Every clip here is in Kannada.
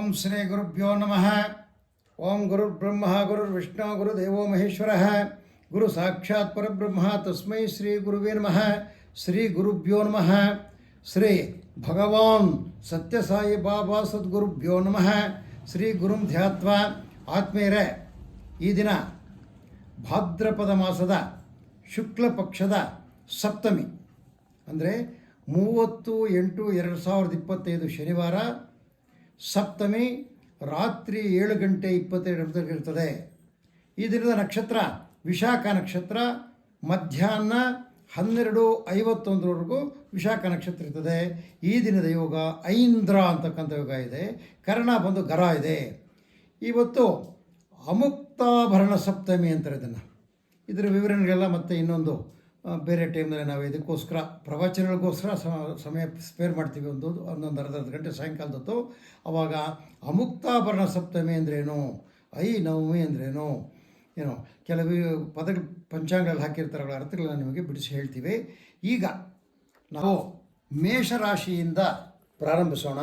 ಓಂ ಶ್ರೀ ಗುರುಭ್ಯೋ ನಮಃ. ಓಂ ಗುರುರ್ಬ್ರಹ್ಮ, ಗುರುರ್ವಿಷ್ಣು, ಗುರುದೇವೋ ಮಹೇಶ್ವರ. ಗುರು ಸಾಕ್ಷಾತ್ ಪರಬ್ರಹ್ಮ, ತಸ್ಮೈ ಶ್ರೀ ಗುರುವೇ ನಮಃ. ಶ್ರೀ ಗುರುಭ್ಯೋ ನಮಃ. ಶ್ರೀ ಭಗವಾನ್ ಸತ್ಯಸಾಯಿ ಬಾಬಾ ಸದ್ಗುರುಭ್ಯೋ ನಮಃ. ಶ್ರೀ ಗುರುಂ ಧ್ಯಾತ್ವ. ಆತ್ಮೀಯರೇ, ಈ ದಿನ ಭಾದ್ರಪದ ಮಾಸದ ಶುಕ್ಲ ಪಕ್ಷದ ಸಪ್ತಮಿ, ಅಂದರೆ ಮೂವತ್ತು ಎಂಟು ಎರಡು ಸಾವಿರದ ಇಪ್ಪತ್ತೈದು ಶನಿವಾರ ಸಪ್ತಮಿ ರಾತ್ರಿ ಏಳು ಗಂಟೆ ಇಪ್ಪತ್ತೆರಡು ಇರ್ತದೆ. ಈ ದಿನದ ನಕ್ಷತ್ರ, ವಿಶಾಖ ನಕ್ಷತ್ರ, ಮಧ್ಯಾಹ್ನ ಹನ್ನೆರಡು ಐವತ್ತೊಂದರವರೆಗೂ ವಿಶಾಖ ನಕ್ಷತ್ರ ಇರ್ತದೆ. ಈ ದಿನದ ಯೋಗ ಐಂದ್ರ ಅಂತಕ್ಕಂಥ ಯೋಗ ಇದೆ. ಕರ್ಣ ಬಂದು ಗರ ಇದೆ. ಇವತ್ತು ಅಮುಕ್ತಾಭರಣ ಸಪ್ತಮಿ ಅಂತಾರೆ ಇದನ್ನು. ಇದರ ವಿವರಣೆಗಳೆಲ್ಲ ಮತ್ತೆ ಇನ್ನೊಂದು ಬೇರೆ ಟೈಮ್ನಲ್ಲಿ ನಾವು ಇದಕ್ಕೋಸ್ಕರ ಪ್ರವಚನಗಳಿಗೋಸ್ಕರ ಸಮಯ ಸ್ಪೇರ್ ಮಾಡ್ತೀವಿ ಒಂದು, ಒಂದೊಂದು ಅರ್ಧ ಅರ್ಧ ಗಂಟೆ ಸಾಯಂಕಾಲದತ್ತು. ಅವಾಗ ಅಮುಕ್ತಾಭರಣ ಸಪ್ತಮಿ ಅಂದ್ರೇನು? ಐ ನವಮಿ ಅಂದ್ರೇನು? ಏನೋ, ಕೆಲವು ಪದ, ಪಂಚಾಂಗಗಳಲ್ಲಿ ಹಾಕಿರ್ತಾರಲ್ಲ, ಅರ್ಥಗಳನ್ನ ನಿಮಗೆ ಬಿಡಿಸಿ ಹೇಳ್ತೀವಿ. ಈಗ ನಾವು ಮೇಷರಾಶಿಯಿಂದ ಪ್ರಾರಂಭಿಸೋಣ.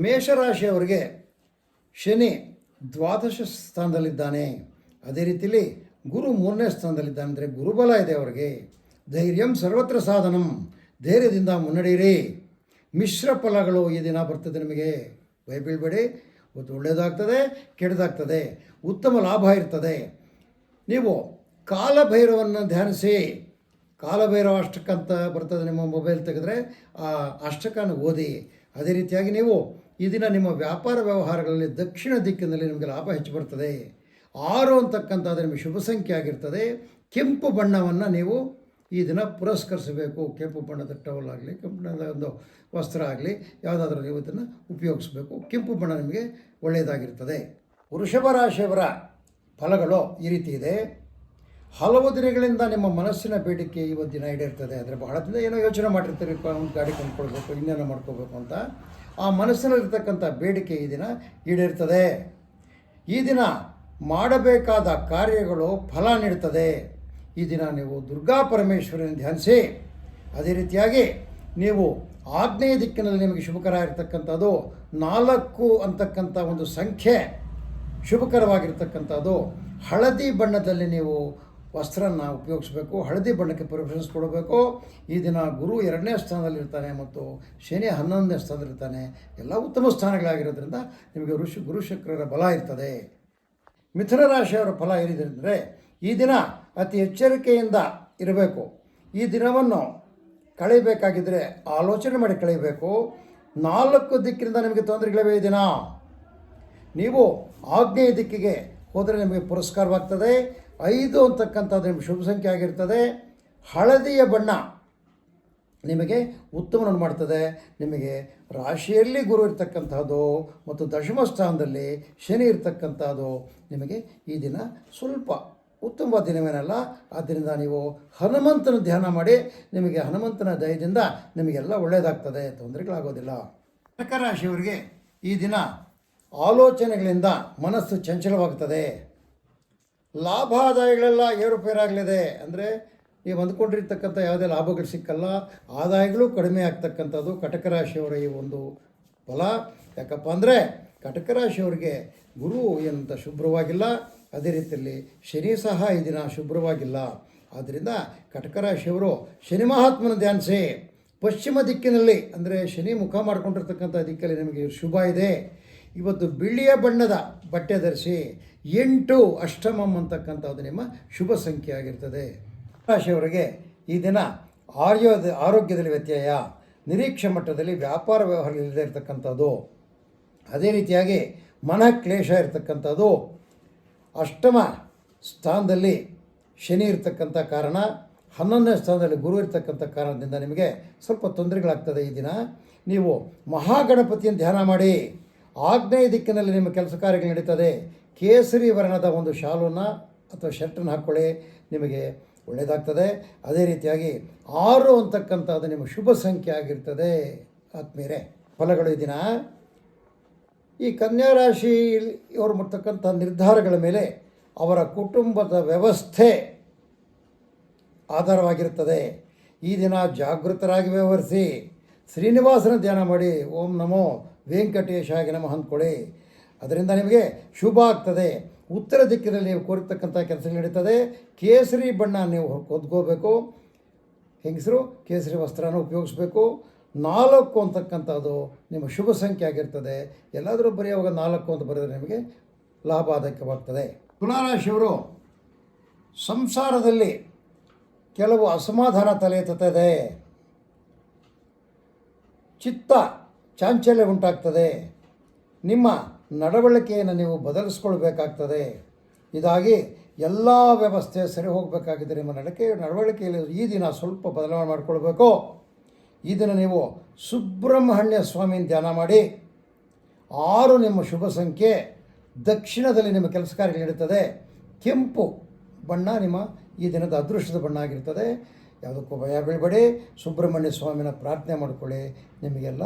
ಮೇಷರಾಶಿಯವರಿಗೆ ಶನಿ ದ್ವಾದಶ ಸ್ಥಾನದಲ್ಲಿದ್ದಾನೆ. ಅದೇ ರೀತಿಯಲ್ಲಿ ಗುರು ಮೂರನೇ ಸ್ಥಾನದಲ್ಲಿದ್ದಾನೆ ಅಂದರೆ ಗುರುಬಲ ಇದೆ ಅವರಿಗೆ. ಧೈರ್ಯಂ ಸರ್ವತ್ರ ಸಾಧನಂ. ಧೈರ್ಯದಿಂದ ಮುನ್ನಡೆಯಿರಿ. ಮಿಶ್ರ ಫಲಗಳು ಈ ದಿನ ಬರ್ತದೆ ನಿಮಗೆ. ಭಯ ಬೀಳ್ಬೇಡಿ. ಇವತ್ತು ಒಳ್ಳೆಯದಾಗ್ತದೆ, ಕೆಟ್ಟದಾಗ್ತದೆ, ಉತ್ತಮ ಲಾಭ ಇರ್ತದೆ. ನೀವು ಕಾಲಭೈರವನ್ನು ಧ್ಯಾನಿಸಿ. ಕಾಲಭೈರವ ಅಷ್ಟಕ ಅಂತ ಬರ್ತದೆ ನಿಮ್ಮ ಮೊಬೈಲ್ ತೆಗೆದ್ರೆ, ಆ ಅಷ್ಟಕನ ಓದಿ. ಅದೇ ರೀತಿಯಾಗಿ ನೀವು ಈ ದಿನ ನಿಮ್ಮ ವ್ಯಾಪಾರ ವ್ಯವಹಾರಗಳಲ್ಲಿ ದಕ್ಷಿಣ ದಿಕ್ಕಿನಲ್ಲಿ ನಿಮಗೆ ಲಾಭ ಹೆಚ್ಚು ಬರ್ತದೆ. ಆರು ಅಂತಕ್ಕಂಥದ್ದು ನಿಮಗೆ ಶುಭ ಸಂಖ್ಯೆ ಆಗಿರ್ತದೆ. ಕೆಂಪು ಬಣ್ಣವನ್ನು ನೀವು ಈ ದಿನ ಪುರಸ್ಕರಿಸಬೇಕು. ಕೆಂಪು ಬಣ್ಣದ ಟವಲ್ ಆಗಲಿ, ಕೆಂಪು ಬಣ್ಣದ ಒಂದು ವಸ್ತ್ರ ಆಗಲಿ, ಯಾವುದಾದ್ರೂ ನೀವು ಇದನ್ನು ಉಪಯೋಗಿಸಬೇಕು. ಕೆಂಪು ಬಣ್ಣ ನಿಮಗೆ ಒಳ್ಳೆಯದಾಗಿರ್ತದೆ. ವೃಷಭ ರಾಶಿಯವರ ಫಲಗಳು ಈ ರೀತಿ ಇದೆ. ಹಲವು ದಿನಗಳಿಂದ ನಿಮ್ಮ ಮನಸ್ಸಿನ ಬೇಡಿಕೆ ಇವತ್ತು ದಿನ ಈಡೇರ್ತದೆ. ಅಂದರೆ ಬಹಳ ದಿನ ಏನೋ ಯೋಚನೆ ಮಾಡಿರ್ತೀರಿ ಒಂದು ಗಾಡಿ ಕೊಂಡ್ಕೊಳ್ಬೇಕು, ಇನ್ನೇನೋ ಮಾಡ್ಕೋಬೇಕು ಅಂತ. ಆ ಮನಸ್ಸಿನಲ್ಲಿರ್ತಕ್ಕಂಥ ಬೇಡಿಕೆ ಈ ದಿನ ಈಡೇರ್ತದೆ. ಈ ದಿನ ಮಾಡಬೇಕಾದ ಕಾರ್ಯಗಳು ಫಲ ನೀಡ್ತದೆ. ಈ ದಿನ ನೀವು ದುರ್ಗಾ ಪರಮೇಶ್ವರನ ಧ್ಯಾನಿಸಿ. ಅದೇ ರೀತಿಯಾಗಿ ನೀವು ಆಗ್ನೇಯ ದಿಕ್ಕಿನಲ್ಲಿ ನಿಮಗೆ ಶುಭಕರ ಇರತಕ್ಕಂಥದ್ದು ನಾಲ್ಕು ಅಂತಕ್ಕಂಥ ಒಂದು ಸಂಖ್ಯೆ ಶುಭಕರವಾಗಿರ್ತಕ್ಕಂಥದ್ದು. ಹಳದಿ ಬಣ್ಣದಲ್ಲಿ ನೀವು ವಸ್ತ್ರನ ಉಪಯೋಗಿಸಬೇಕು, ಹಳದಿ ಬಣ್ಣಕ್ಕೆ ಪ್ರಿಫರೆನ್ಸ್ ಕೊಡಬೇಕು. ಈ ದಿನ ಗುರು ಎರಡನೇ ಸ್ಥಾನದಲ್ಲಿರ್ತಾನೆ ಮತ್ತು ಶನಿ ಹನ್ನೊಂದನೇ ಸ್ಥಾನದಲ್ಲಿರ್ತಾನೆ ಎಲ್ಲ ಉತ್ತಮ ಸ್ಥಾನಗಳಾಗಿರೋದ್ರಿಂದ ನಿಮಗೆ ಋಷಿ ಗುರುಶುಕ್ರರ ಬಲ ಇರ್ತದೆ. ಮಿಥುನ ರಾಶಿಯವರ ಫಲ ಏನಿದೆ ಈ ದಿನ ಅತಿ ಎಚ್ಚರಿಕೆಯಿಂದ ಇರಬೇಕು. ಈ ದಿನವನ್ನು ಕಳೆಯಬೇಕಾಗಿದ್ದರೆ ಆಲೋಚನೆ ಮಾಡಿ ಕಳೆಯಬೇಕು. ನಾಲ್ಕು ದಿಕ್ಕಿನಿಂದ ನಿಮಗೆ ತೊಂದರೆಗಳಿವೆ ಈ ದಿನ. ನೀವು ಆಗ್ನೇಯ ದಿಕ್ಕಿಗೆ ಹೋದರೆ ನಿಮಗೆ ಪುರಸ್ಕಾರವಾಗ್ತದೆ. ಐದು ಅಂತಕ್ಕಂಥದ್ದು ನಿಮಗೆ ಶುಭ ಸಂಖ್ಯೆ ಆಗಿರ್ತದೆ. ಹಳದಿಯ ಬಣ್ಣ ನಿಮಗೆ ಉತ್ತಮವನ್ನು ಮಾಡ್ತದೆ. ನಿಮಗೆ ರಾಶಿಯಲ್ಲಿ ಗುರು ಇರ್ತಕ್ಕಂಥದ್ದು ಮತ್ತು ದಶಮ ಸ್ಥಾನದಲ್ಲಿ ಶನಿ ಇರ್ತಕ್ಕಂಥದ್ದು ನಿಮಗೆ ಈ ದಿನ ಸ್ವಲ್ಪ ಉತ್ತಮ ದಿನವೇನಲ್ಲ? ಆದ್ದರಿಂದ ನೀವು ಹನುಮಂತನ ಧ್ಯಾನ ಮಾಡಿ, ನಿಮಗೆ ಹನುಮಂತನ ದಯದಿಂದ ನಿಮಗೆಲ್ಲ ಒಳ್ಳೆಯದಾಗ್ತದೆ ತೊಂದರೆಗಳಾಗೋದಿಲ್ಲ. ಕಟಕ ರಾಶಿಯವರಿಗೆ ಈ ದಿನ ಆಲೋಚನೆಗಳಿಂದ ಮನಸ್ಸು ಚಂಚಲವಾಗ್ತದೆ. ಲಾಭಾದಾಯಗಳೆಲ್ಲ ಏರುಪೇರಾಗಲಿದೆ. ಅಂದರೆ ನೀವು ಅಂದ್ಕೊಂಡಿರ್ತಕ್ಕಂಥ ಯಾವುದೇ ಲಾಭಗಳು ಸಿಕ್ಕಲ್ಲ, ಆದಾಯಗಳು ಕಡಿಮೆ ಆಗ್ತಕ್ಕಂಥದ್ದು ಕಟಕ ರಾಶಿಯವರ ಈ ಒಂದು ಫಲ. ಯಾಕಪ್ಪ ಅಂದರೆ ಕಟಕ ರಾಶಿಯವರಿಗೆ ಗುರು ಏನಂತ ಶುಭ್ರವಾಗಿಲ್ಲ, ಅದೇ ರೀತಿಯಲ್ಲಿ ಶನಿ ಸಹ ಈ ದಿನ ಶುಭ್ರವಾಗಿಲ್ಲ. ಆದ್ದರಿಂದ ಕಟಕ ರಾಶಿಯವರು ಶನಿ ಮಹಾತ್ಮನ ಧ್ಯಾನಿಸಿ. ಪಶ್ಚಿಮ ದಿಕ್ಕಿನಲ್ಲಿ ಅಂದರೆ ಶನಿ ಮುಖ ಮಾಡಿಕೊಂಡಿರ್ತಕ್ಕಂಥ ದಿಕ್ಕಲ್ಲಿ ನಿಮಗೆ ಶುಭ ಇದೆ. ಇವತ್ತು ಬಿಳಿಯ ಬಣ್ಣದ ಬಟ್ಟೆ ಧರಿಸಿ ಎಂಟು ಅಷ್ಟಮಂ ಅಂತಕ್ಕಂಥದ್ದು ನಿಮ್ಮ ಶುಭ ಸಂಖ್ಯೆ ಆಗಿರ್ತದೆ. ರಾಶಿಯವರಿಗೆ ಈ ದಿನ ಆರ್ಯೋದ, ಆರೋಗ್ಯದಲ್ಲಿ ವ್ಯತ್ಯಯ. ನಿರೀಕ್ಷೆ ಮಟ್ಟದಲ್ಲಿ ವ್ಯಾಪಾರ ವ್ಯವಹಾರ ಇಲ್ಲದೆ ಇರತಕ್ಕಂಥದ್ದು. ಅದೇ ರೀತಿಯಾಗಿ ಮನ ಕ್ಲೇಷ ಇರತಕ್ಕಂಥದ್ದು. ಅಷ್ಟಮ ಸ್ಥಾನದಲ್ಲಿ ಶನಿ ಇರತಕ್ಕಂಥ ಕಾರಣ. ಹನ್ನೊಂದನೇ ಸ್ಥಾನದಲ್ಲಿ ಗುರು ಇರ್ತಕ್ಕಂಥ ಕಾರಣದಿಂದ ನಿಮಗೆ ಸ್ವಲ್ಪ ತೊಂದರೆಗಳಾಗ್ತದೆ ಈ ದಿನ. ನೀವು ಮಹಾಗಣಪತಿಯನ್ನು ಧ್ಯಾನ ಮಾಡಿ. ಆಗ್ನೇಯ ದಿಕ್ಕಿನಲ್ಲಿ ನಿಮ್ಮ ಕೆಲಸ ಕಾರ್ಯಗಳು ನಡೀತದೆ. ಕೇಸರಿ ವರ್ಣದ ಒಂದು ಶಾಲನ್ನು ಅಥವಾ ಶರ್ಟನ್ನು ಹಾಕ್ಕೊಳ್ಳಿ ನಿಮಗೆ ಒಳ್ಳೆಯದಾಗ್ತದೆ. ಅದೇ ರೀತಿಯಾಗಿ ಆರು ಅಂತಕ್ಕಂಥದ್ದು ನಿಮ್ಮ ಶುಭ ಸಂಖ್ಯೆ ಆಗಿರ್ತದೆ. ಆತ್ಮೀರೆ ಫಲಗಳು ಈ ದಿನ. ಈ ಕನ್ಯಾ ರಾಶಿ ಇವರು ಮಾಡ್ತಕ್ಕಂಥ ನಿರ್ಧಾರಗಳ ಮೇಲೆ ಅವರ ಕುಟುಂಬದ ವ್ಯವಸ್ಥೆ ಆಧಾರವಾಗಿರುತ್ತದೆ. ಈ ದಿನ ಜಾಗೃತರಾಗಿ ವ್ಯವಹರಿಸಿ, ಶ್ರೀನಿವಾಸನ ಧ್ಯಾನ ಮಾಡಿ, ಓಂ ನಮೋ ವೆಂಕಟೇಶಾಗಿ ನಮಃ ಅಂದ್ಕೊಳ್ಳಿ. ಅದರಿಂದ ನಿಮಗೆ ಶುಭ ಆಗ್ತದೆ. ಉತ್ತರ ದಿಕ್ಕಿನಲ್ಲಿ ಕೋರಿರ್ತಕ್ಕಂಥ ಕೆಲಸ ನಡೀತದೆ. ಕೇಸರಿ ಬಣ್ಣ ನೀವು ಹೊದ್ಕೋಬೇಕು. ಹೆಂಗಸರು, ಕೇಸರಿ ವಸ್ತ್ರನ ಉಪಯೋಗಿಸ್ಬೇಕು. ನಾಲ್ಕು ಅಂತಕ್ಕಂಥದ್ದು ನಿಮ್ಮ ಶುಭ ಸಂಖ್ಯೆ ಆಗಿರ್ತದೆ. ಎಲ್ಲಾದರೂ ಬರೆಯುವಾಗ ನಾಲ್ಕು ಅಂತ ಬರೆದರೆ ನಿಮಗೆ ಲಾಭದಾಯಕವಾಗ್ತದೆ. ತುಲಾರಾಶಿಯವರು ಸಂಸಾರದಲ್ಲಿ ಕೆಲವು ಅಸಮಾಧಾನ ತಲೆ ಎತ್ತದೆ ಚಿತ್ತ ಚಾಂಚಲ್ಯ ಉಂಟಾಗ್ತದೆ. ನಿಮ್ಮ ನಡವಳಿಕೆಯನ್ನು ನೀವು ಬದಲಿಸ್ಕೊಳ್ಬೇಕಾಗ್ತದೆ. ಇದಾಗಿ ಎಲ್ಲ ವ್ಯವಸ್ಥೆ ಸರಿ ಹೋಗಬೇಕಾಗಿದೆ ನಿಮ್ಮ ನಡಕೆ ನಡವಳಿಕೆಯಲ್ಲಿ ಈ ದಿನ ಸ್ವಲ್ಪ ಬದಲಾವಣೆ ಮಾಡಿಕೊಳ್ಬೇಕು. ಈ ದಿನ ನೀವು ಸುಬ್ರಹ್ಮಣ್ಯ ಸ್ವಾಮಿನ ಧ್ಯಾನ ಮಾಡಿ. ಆರು ನಿಮ್ಮ ಶುಭ ಸಂಖ್ಯೆ ದಕ್ಷಿಣದಲ್ಲಿ ನಿಮ್ಮ ಕೆಲಸ ನಡೀತದೆ. ಕೆಂಪು ಬಣ್ಣ ನಿಮ್ಮ ಈ ದಿನದ ಅದೃಷ್ಟದ ಬಣ್ಣ ಆಗಿರ್ತದೆ. ಯಾವುದಕ್ಕೂ ಭಯ ಬೀಳಬೇಡಿ. ಸುಬ್ರಹ್ಮಣ್ಯ ಸ್ವಾಮಿನ ಪ್ರಾರ್ಥನೆ ಮಾಡಿಕೊಳ್ಳಿ. ನಿಮಗೆಲ್ಲ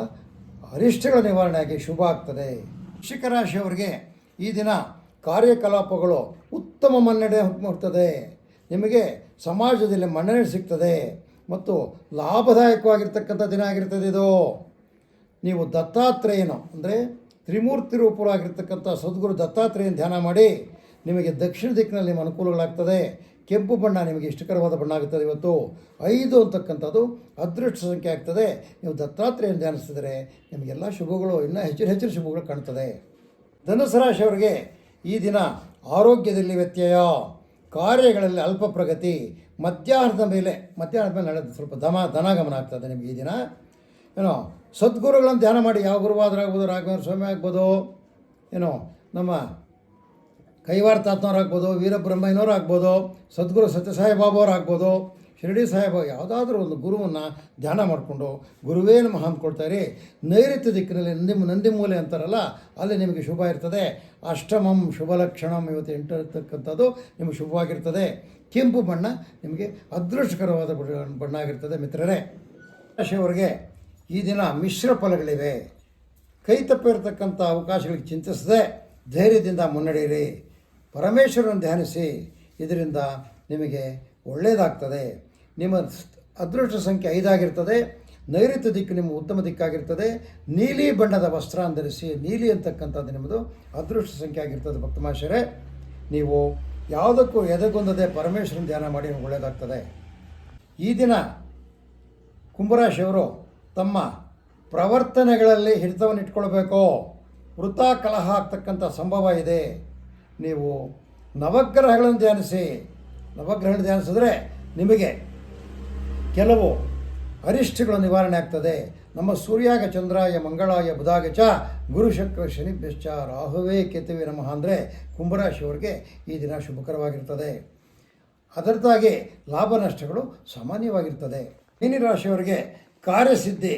ಅರಿಷ್ಟಗಳ ನಿವಾರಣೆಯಾಗಿ ಶುಭ ಆಗ್ತದೆ. ವೃಶ್ಚಿಕ ರಾಶಿಯವರಿಗೆ ಈ ದಿನ ಕಾರ್ಯಕಲಾಪಗಳು ಉತ್ತಮ ಮನ್ನಣೆ ಮಾಡ್ತದೆ ನಿಮಗೆ ಸಮಾಜದಲ್ಲಿ ಮನ್ನಣೆ ಸಿಗ್ತದೆ ಮತ್ತು ಲಾಭದಾಯಕವಾಗಿರ್ತಕ್ಕಂಥ ದಿನ ಆಗಿರ್ತದೆ ಇದು. ನೀವು ದತ್ತಾತ್ರೇಯನು ಅಂದರೆ ತ್ರಿಮೂರ್ತಿ ರೂಪರಾಗಿರ್ತಕ್ಕಂಥ ಸದ್ಗುರು ದತ್ತಾತ್ರೇಯನ ಧ್ಯಾನ ಮಾಡಿ ನಿಮಗೆ ದಕ್ಷಿಣ ದಿಕ್ಕಿನಲ್ಲಿ ನಿಮ್ಮ ಅನುಕೂಲಗಳಾಗ್ತದೆ ಕೆಂಪು ಬಣ್ಣ ನಿಮಗೆ ಇಷ್ಟಕರವಾದ ಬಣ್ಣ ಆಗುತ್ತದೆ. ಇವತ್ತು ಐದು ಅಂತಕ್ಕಂಥದ್ದು ಅದೃಷ್ಟ ಸಂಖ್ಯೆ ಆಗ್ತದೆ. ನೀವು ದತ್ತಾತ್ರೇಯನ ಧ್ಯಾನಿಸಿದರೆ ನಿಮಗೆಲ್ಲ ಶುಭಗಳು, ಇನ್ನೂ ಹೆಚ್ಚಿನ ಹೆಚ್ಚಿನ ಶುಭಗಳು ಕಾಣ್ತದೆ. ಧನುಸು ರಾಶಿಯವರಿಗೆ ಈ ದಿನ ಆರೋಗ್ಯದಲ್ಲಿ ವ್ಯತ್ಯಯ, ಕಾರ್ಯಗಳಲ್ಲಿ ಅಲ್ಪ ಪ್ರಗತಿ, ಮಧ್ಯಾಹ್ನದ ಮೇಲೆ ಮಧ್ಯಾಹ್ನದ ಮೇಲೆ ನಡೆದ ಸ್ವಲ್ಪ ಧಮ, ಧನಾಗಮನ ಆಗ್ತದೆ ನಿಮಗೆ ಈ ದಿನ. ಏನೋ ಸದ್ಗುರುಗಳನ್ನು ಧ್ಯಾನ ಮಾಡಿ ಯಾವ ಗುರುವಾದರಾಗ್ಬೋದು, ರಾಘವೇಂದ್ರ ಸ್ವಾಮಿ ಆಗ್ಬೋದು, ಏನೋ ನಮ್ಮ ಕೈವಾರ ತಾತ್ನವ್ರು ಆಗ್ಬೋದು, ವೀರಬ್ರಹ್ಮಯ್ಯನವ್ರು ಆಗ್ಬೋದು, ಸದ್ಗುರು ಸತ್ಯಸಾಯಿ ಬಾಬಾವ್ರು ಆಗ್ಬೋದು, ಶಿರಡಿ ಸಾಹೇಬ ಯಾವುದಾದ್ರೂ ಒಂದು ಗುರುವನ್ನು ಧ್ಯಾನ ಮಾಡಿಕೊಂಡು ಗುರುವೇ ನಮಃ ಅಂದ್ಕೊಳ್ತಾರೆ ನೈಋತ್ಯ ದಿಕ್ಕಿನಲ್ಲಿ ನಂದಿ ನಂದಿ ಮೂಲೆ ಅಂತಾರಲ್ಲ, ಅಲ್ಲಿ ನಿಮಗೆ ಶುಭ ಇರ್ತದೆ. ಅಷ್ಟಮಂ ಶುಭ ಲಕ್ಷಣಂ ಇವತ್ತು ಎಂಟಿರ್ತಕ್ಕಂಥದ್ದು ನಿಮಗೆ ಶುಭವಾಗಿರ್ತದೆ. ಕೆಂಪು ಬಣ್ಣ ನಿಮಗೆ ಅದೃಷ್ಟಕರವಾದ ಬಣ್ಣ- ಬಣ್ಣ ಆಗಿರ್ತದೆ ಮಿತ್ರರೇ. ರಾಶಿಯವರಿಗೆ ಈ ದಿನ ಮಿಶ್ರ ಫಲಗಳಿವೆ. ಕೈ ತಪ್ಪಿರತಕ್ಕಂಥ ಅವಕಾಶಗಳಿಗೆ ಚಿಂತಿಸದೆ ಧೈರ್ಯದಿಂದ ಮುನ್ನಡೆಯಿರಿ. ಪರಮೇಶ್ವರನ ಧ್ಯಾನಿಸಿ, ಇದರಿಂದ ನಿಮಗೆ ಒಳ್ಳೆಯದಾಗ್ತದೆ ನಿಮ್ಮ ಅದೃಷ್ಟ ಸಂಖ್ಯೆ ಐದಾಗಿರ್ತದೆ, ನೈಋತ್ಯ ದಿಕ್ಕು ನಿಮ್ಮ ಉತ್ತಮ ದಿಕ್ಕಾಗಿರ್ತದೆ, ನೀಲಿ ಬಣ್ಣದ ವಸ್ತ್ರ ಧರಿಸಿ ನೀಲಿ ಅಂತಕ್ಕಂಥದ್ದು ನಿಮ್ಮದು ಅದೃಷ್ಟ ಸಂಖ್ಯೆ ಆಗಿರ್ತದೆ ಭಕ್ತಮಾಶರೇ ನೀವು ಯಾವುದಕ್ಕೂ ಎದೆಗೊಂದದೆ ಪರಮೇಶ್ವರನ ಧ್ಯಾನ ಮಾಡಿ ಒಳ್ಳೆಯದಾಗ್ತದೆ ಈ ದಿನ ಕುಂಭರಾಶಿಯವರು ತಮ್ಮ ಪ್ರವರ್ತನೆಗಳಲ್ಲಿ ಹಿಡಿತವನ್ನು ಇಟ್ಕೊಳ್ಬೇಕು ವೃತ್ತ ಕಲಹ ಆಗ್ತಕ್ಕಂಥ ಸಂಭವ ಇದೆ. ನೀವು ನವಗ್ರಹಗಳನ್ನು ಧ್ಯಾನಿಸಿ. ನವಗ್ರಹಗಳನ್ನು ಧ್ಯಾನಿಸಿದ್ರೆ ನಿಮಗೆ ಕೆಲವು ಅರಿಷ್ಟಗಳ ನಿವಾರಣೆ ಆಗ್ತದೆ. ನಮ್ಮ ಸೂರ್ಯಾಗ ಚಂದ್ರಾಯ ಮಂಗಳಾಯ ಬುಧಾಗಚ ಗುರು ಶುಕ್ರ ಶನಿಭ್ಯಶ್ಚ ರಾಹುವೇ ಕೇತುವೆ ನಮಃ ಅಂದರೆ ಕುಂಭರಾಶಿಯವರಿಗೆ ಈ ದಿನ ಶುಭಕರವಾಗಿರ್ತದೆ. ಅದರದಾಗಿ ಲಾಭ ನಷ್ಟಗಳು ಸಾಮಾನ್ಯವಾಗಿರ್ತದೆ. ಮೀನಿ ರಾಶಿಯವರಿಗೆ ಕಾರ್ಯಸಿದ್ಧಿ,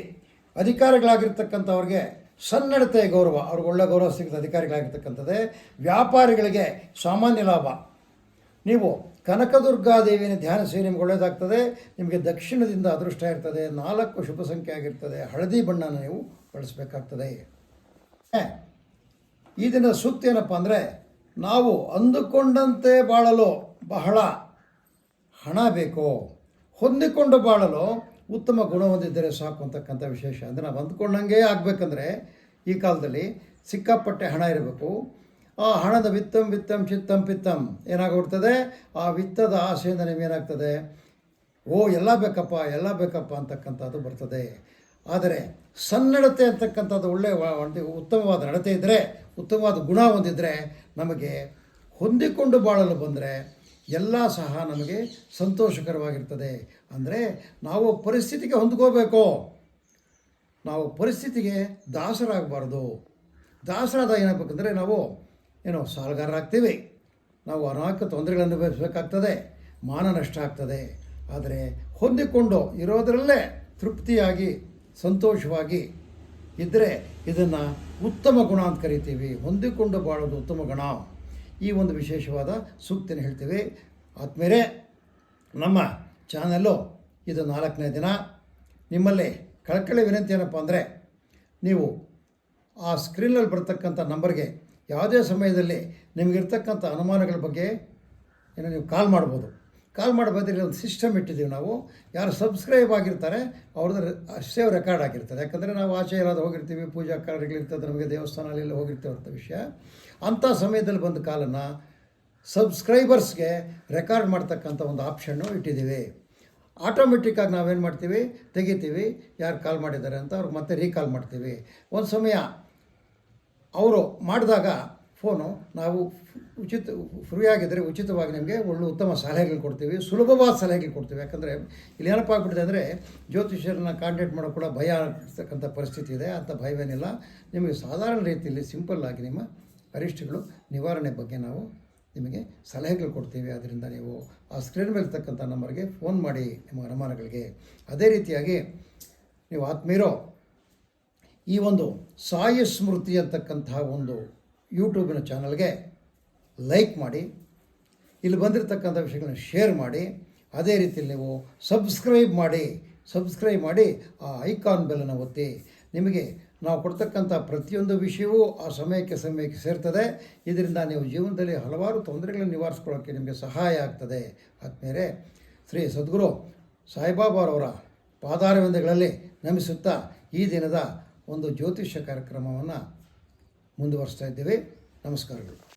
ಅಧಿಕಾರಿಗಳಾಗಿರ್ತಕ್ಕಂಥವ್ರಿಗೆ ಸನ್ನಡತೆ ಗೌರವ, ಅವ್ರಿಗೆ ಒಳ್ಳೆ ಗೌರವ ಸಿಗುತ್ತೆ, ಅಧಿಕಾರಿಗಳಾಗಿರ್ತಕ್ಕಂಥದ್ದೇ. ವ್ಯಾಪಾರಿಗಳಿಗೆ ಸಾಮಾನ್ಯ ಲಾಭ. ನೀವು ಕನಕದುರ್ಗಾದೇವಿಯನ್ನು ಧ್ಯಾನಿಸಿ, ನಿಮ್ಗೆ ಒಳ್ಳೆಯದಾಗ್ತದೆ ನಿಮಗೆ ದಕ್ಷಿಣದಿಂದ ಅದೃಷ್ಟ ಇರ್ತದೆ. ನಾಲ್ಕು ಶುಭ ಸಂಖ್ಯೆ ಆಗಿರ್ತದೆ. ಹಳದಿ ಬಣ್ಣನ ನೀವು ಬಳಸಬೇಕಾಗ್ತದೆ. ಈ ದಿನ ಸೂಕ್ತಿ ಏನಪ್ಪ ಅಂದರೆ, ನಾವು ಅಂದುಕೊಂಡಂತೆ ಬಾಳಲು ಬಹಳ ಹಣ ಬೇಕು. ಹೊಂದಿಕೊಂಡು ಬಾಳಲು ಉತ್ತಮ ಗುಣ ಹೊಂದಿದ್ದರೆ ಸಾಕು ಅಂತಕ್ಕಂಥ ವಿಶೇಷ. ಅಂದರೆ ನಾವು ಅಂದ್ಕೊಂಡಂಗೆ ಆಗಬೇಕಂದ್ರೆ ಈ ಕಾಲದಲ್ಲಿ ಸಿಕ್ಕಾಪಟ್ಟೆ ಹಣ ಇರಬೇಕು. ಆ ಹಣದ ವಿತ್ತಂ ವಿತ್ತಂ, ಚಿತ್ತಂ, ಪಿತ್ತಂ ಏನಾಗ್ಬಿಡ್ತದೆ? ಆ ವಿತ್ತದ ಆಸೆಯಿಂದ ನಿಮಗೇನಾಗ್ತದೆ? ಓ, ಎಲ್ಲ ಬೇಕಪ್ಪ ಎಲ್ಲ ಬೇಕಪ್ಪ ಅಂತಕ್ಕಂಥದ್ದು ಬರ್ತದೆ. ಆದರೆ ಸನ್ನಡತೆ ಅಂತಕ್ಕಂಥದ್ದು ಒಳ್ಳೆಯ ಉತ್ತಮವಾದ ನಡತೆ ಇದ್ದರೆ ಉತ್ತಮವಾದ ಗುಣ ಹೊಂದಿದ್ದರೆ ನಮಗೆ ಹೊಂದಿಕೊಂಡು ಬಾಳಲು ಬಂದರೆ ಎಲ್ಲ ಸಹ ನಮಗೆ ಸಂತೋಷಕರವಾಗಿರ್ತದೆ. ಅಂದರೆ ನಾವು ಪರಿಸ್ಥಿತಿಗೆ ಹೊಂದ್ಕೋಬೇಕು. ನಾವು ಪರಿಸ್ಥಿತಿಗೆ ದಾಸರಾಗಬಾರ್ದು. ದಾಸರಾದ ಏನಾಗಬೇಕಂದ್ರೆ ನಾವು ಏನೋ ಸಾಲಗಾರರಾಗ್ತೀವಿ. ನಾವು ಅನೇಕ ತೊಂದರೆಗಳನ್ನು ಅನುಭವಿಸಬೇಕಾಗ್ತದೆ ಮಾನ ನಷ್ಟ ಆಗ್ತದೆ. ಆದರೆ ಹೊಂದಿಕೊಂಡು ಇರೋದರಲ್ಲೇ ತೃಪ್ತಿಯಾಗಿ, ಸಂತೋಷವಾಗಿ ಇದ್ದರೆ ಇದನ್ನು ಉತ್ತಮ ಗುಣ ಅಂತ ಕರಿತೀವಿ. ಹೊಂದಿಕೊಂಡು ಬಾಳೋದು ಉತ್ತಮ ಗುಣ. ಈ ಒಂದು ವಿಶೇಷವಾದ ಸೂಕ್ತಿನ ಹೇಳ್ತೀವಿ. ಆದ್ಮೇಲೆ ನಮ್ಮ ಚಾನಲ್ಲು ಇದು ನಾಲ್ಕನೇ ದಿನ. ನಿಮ್ಮಲ್ಲಿ ಕಳಕಳಿ ವಿನಂತಿ ಏನಪ್ಪ ಅಂದರೆ, ನೀವು ಆ ಸ್ಕ್ರೀನಲ್ಲಿ ಬರ್ತಕ್ಕಂಥ ನಂಬರ್ಗೆ ಯಾವುದೇ ಸಮಯದಲ್ಲಿ ನಿಮಗಿರ್ತಕ್ಕಂಥ ಅನುಮಾನಗಳ ಬಗ್ಗೆ ಏನೋ ನೀವು ಕಾಲ್ ಮಾಡ್ಬೋದು. ಕಾಲ್ ಮಾಡಿ ಬಂದಿರೋ ಒಂದು ಸಿಸ್ಟಮ್ ಇಟ್ಟಿದ್ದೀವಿ ನಾವು. ಯಾರು ಸಬ್ಸ್ಕ್ರೈಬ್ ಆಗಿರ್ತಾರೆ, ಅವ್ರದ್ದು ಅಷ್ಟೇ ರೆಕಾರ್ಡ್ ಆಗಿರ್ತದೆ. ಯಾಕಂದರೆ ನಾವು ಆಚೆ ಎಲ್ಲಾದ್ರೂ ಹೋಗಿರ್ತೀವಿ, ಪೂಜಾ ಕಾರ್ಯಗಳಿರ್ತದೆ ನಮಗೆ ದೇವಸ್ಥಾನದಲ್ಲಿ ಹೋಗಿರ್ತೀವಿ ಅಂತ ವಿಷಯ. ಅಂಥ ಸಮಯದಲ್ಲಿ ಬಂದ ಕಾಲನ್ನು ಸಬ್ಸ್ಕ್ರೈಬರ್ಸ್ಗೆ ರೆಕಾರ್ಡ್ ಮಾಡ್ತಕ್ಕಂಥ ಒಂದು ಆಪ್ಷನ್ನು ಇಟ್ಟಿದ್ದೀವಿ. ಆಟೋಮೆಟಿಕ್ಕಾಗಿ ನಾವೇನು ಮಾಡ್ತೀವಿ? ತೆಗಿತೀವಿ. ಯಾರು ಕಾಲ್ ಮಾಡಿದ್ದಾರೆ ಅಂತ ಅವ್ರಿಗೆ ಮತ್ತೆ ರೀಕಾಲ್ ಮಾಡ್ತೀವಿ. ಒಂದು ಸಮಯ ಅವರು ಮಾಡಿದಾಗ ಫೋನು, ನಾವು ಉಚಿತ, ಫ್ರೀ ಆಗಿದ್ದರೆ ಉಚಿತವಾಗಿ ನಿಮಗೆ ಒಳ್ಳೆ ಉತ್ತಮ ಸಲಹೆಗಳು ಕೊಡ್ತೀವಿ, ಸುಲಭವಾದ ಸಲಹೆಗಳು ಕೊಡ್ತೀವಿ. ಯಾಕಂದರೆ ಇಲ್ಲಿ ಏನಪ್ಪ ಆಗ್ಬಿಟ್ಟಿದೆ ಅಂದರೆ ಜ್ಯೋತಿಷ್ಯರನ್ನ ಕಾಂಟ್ಯಾಕ್ಟ್ ಮಾಡೋ ಕೂಡ ಭಯ ಆಗ್ತಕ್ಕಂಥ ಪರಿಸ್ಥಿತಿ ಇದೆ ಅಂಥ ಭಯವೇನಿಲ್ಲ. ನಿಮಗೆ ಸಾಧಾರಣ ರೀತಿಯಲ್ಲಿ ಸಿಂಪಲ್ಲಾಗಿ ನಿಮ್ಮ ಅರಿಷ್ಟಗಳು ನಿವಾರಣೆ ಬಗ್ಗೆ ನಾವು ನಿಮಗೆ ಸಲಹೆಗಳು ಕೊಡ್ತೀವಿ. ಅದರಿಂದ ನೀವು ಆ ಸ್ಕ್ರೀನ್ ಮೇಲೆ ಇರ್ತಕ್ಕಂಥ ನಂಬರ್ಗೆ ಫೋನ್ ಮಾಡಿ ನಿಮ್ಮ ಅನುಮಾನಗಳಿಗೆ. ಅದೇ ರೀತಿಯಾಗಿ ನೀವು ಆತ್ಮೀರೋ ಈ ಒಂದು ಸಾಯಿ ಸ್ಮೃತಿ ಅಂತಕ್ಕಂತಹ ಒಂದು ಯೂಟ್ಯೂಬಿನ ಚಾನಲ್ಗೆ ಲೈಕ್ ಮಾಡಿ, ಇಲ್ಲಿ ಬಂದಿರತಕ್ಕಂಥ ವಿಷಯಗಳನ್ನ ಶೇರ್ ಮಾಡಿ, ಅದೇ ರೀತಿಯಲ್ಲಿ ನೀವು ಸಬ್ಸ್ಕ್ರೈಬ್ ಮಾಡಿ ಸಬ್ಸ್ಕ್ರೈಬ್ ಮಾಡಿ, ಆ ಐಕಾನ್ ಬೆಲ್ಲನ್ನು ಒತ್ತಿ. ನಿಮಗೆ ನಾವು ಕೊಡ್ತಕ್ಕಂಥ ಪ್ರತಿಯೊಂದು ವಿಷಯವೂ ಆ ಸಮಯಕ್ಕೆ ಸಮಯಕ್ಕೆ ಸೇರ್ತದೆ. ಇದರಿಂದ ನೀವು ಜೀವನದಲ್ಲಿ ಹಲವಾರು ತೊಂದರೆಗಳನ್ನು ನಿವಾರಿಸ್ಕೊಳ್ಳೋಕ್ಕೆ ನಿಮಗೆ ಸಹಾಯ ಆಗ್ತದೆ. ಆದಮೇಲೆ ಶ್ರೀ ಸದ್ಗುರು ಸಾಯಿಬಾಬಾರವರ ಪಾದಾರವಿಂದಗಳಲ್ಲಿ ನಮಿಸುತ್ತಾ ಈ ದಿನದ ಒಂದು ಜ್ಯೋತಿಷ್ಯ ಕಾರ್ಯಕ್ರಮವನ್ನು ಮುಂದುವರಿಸ್ತಾ ಇದ್ದೇವೆ. ನಮಸ್ಕಾರಗಳು.